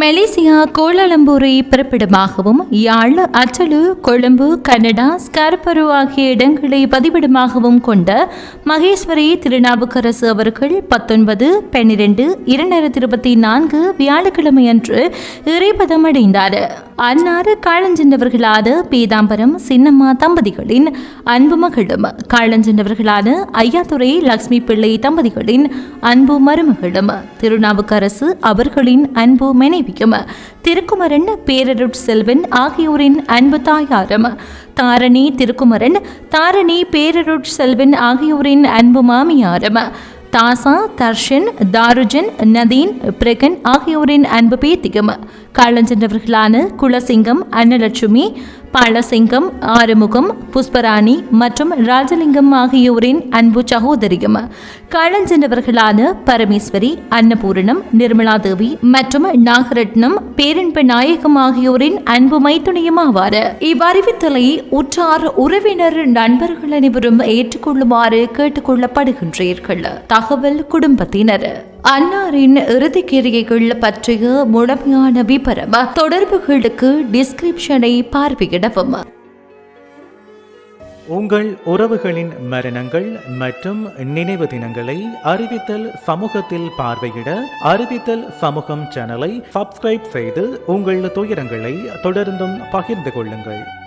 Malaysia கோலாலம்பூரை பிறப்பிடமாகவும் Yazh Achchelu Colombo Canada Scarborough ஆகிய இடங்களை பதிவிடமாகவும் கொண்ட மகேஸ்வரி திருநாவுக்கரசு அவர்கள் பத்தொன்பது பன்னிரண்டு இரண்டாயிரத்தி இருபத்தி நான்கு வியாழக்கிழமையன்று இறைபதம் அடைந்தார். அன்னாறு காலஞ்சென்றவர்களான பீதாம்பரம் சின்னம்மா தம்பதிகளின் அன்பு மகளும் காலஞ்சென்றவர்களான ஐயாத்துறை லக்ஷ்மி பிள்ளை தம்பதிகளின் அன்பு மருமகளும் திருநாவுக்கரசு அவர்களின் அன்பு மனைவியும் திருக்குமரன் பேரருட் செல்வன் ஆகியோரின் அன்பு தாயாரும் தாரணி திருக்குமரன் தாரணி பேரருட் செல்வன் ஆகியோரின் அன்பு மாமியாரும் தாசா தர்ஷன் தாருஜன் நதீன் பிரகன் ஆகியோரின் அன்பு பேத்தியும் காலஞ்சென்றவர்களான குலசிங்கம் அன்னலட்சுமி பாலசிங்கம் ஆறுமுகம் புஷ்பராணி மற்றும் ராஜலிங்கம் ஆகியோரின் அன்பு சகோதரியும். களஞ்சென்றவர்களான பரமேஸ்வரி அன்னபூரணம் நிர்மலா தேவி மற்றும் நாகரட்னம் பேரன்பு நாயகம் ஆகியோரின் அன்பு மைத்துணியும் ஆவார். இவ்வறிவித்தலை உற்றார் உறவினர் நண்பர்கள் அனைவரும் ஏற்றுக்கொள்ளுமாறு கேட்டுக்கொள்ளப்படுகின்றீர்கள். தகவல் குடும்பத்தினர். அன்னாரின் இறுதிக்கிரியைகள் பற்றிய முழுமையான விபரம் தொடர்புகளுக்கு டிஸ்கிரிப்ஷனை பார்வையிடவும். உங்கள் உறவுகளின் மரணங்கள் மற்றும் நினைவு தினங்களை அறிவித்தல் சமூகத்தில் பார்வையிட அறிவித்தல் சமூகம் சேனலை சப்ஸ்கிரைப் செய்து உங்கள் துயரங்களை தொடர்ந்தும் பகிர்ந்து கொள்ளுங்கள்.